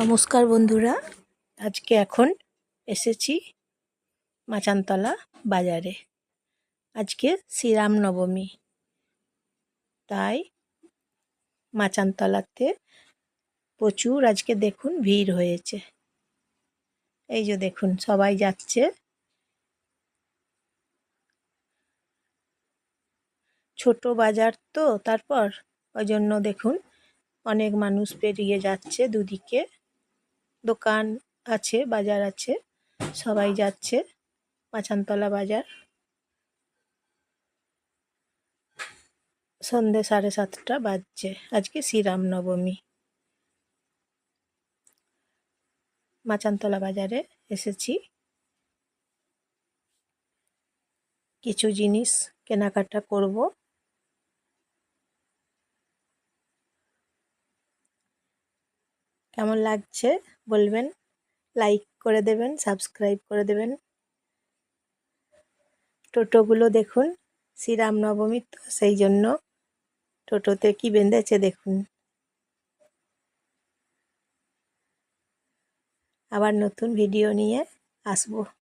নমস্কার বন্ধুরা, আজকে এখন এসেছি মাচানতলা বাজারে। আজকে শ্রীরাম নবমী, তাই মাচানতলাতে প্রচুর আজকে দেখুন ভিড় হয়েছে। এই যে দেখুন, সবাই যাচ্ছে। ছোট বাজার তো, তারপর ওই জন্য দেখুন অনেক মানুষ পেরিয়ে যাচ্ছে দুদিকে। দোকান আছে, বাজার আছে, সবাই যাচ্ছে মাচানতলা বাজার। সন্ধে সাড়ে সাতটা বাজছে, আজকে শ্রীরামনবমী। মাচানতলা বাজারে এসেছি। কিছু জিনিস কেনাকাটা করব। কেমন লাগছে বলবেন লাইক করে দেবেন সাবস্ক্রাইব করে দেবেন। টোটোগুলো দেখুন শ্রীরাম নবমী তো সেই জন্য টোটোতে কি বেঁধেছে দেখুন। আবার নতুন ভিডিও নিয়ে আসব।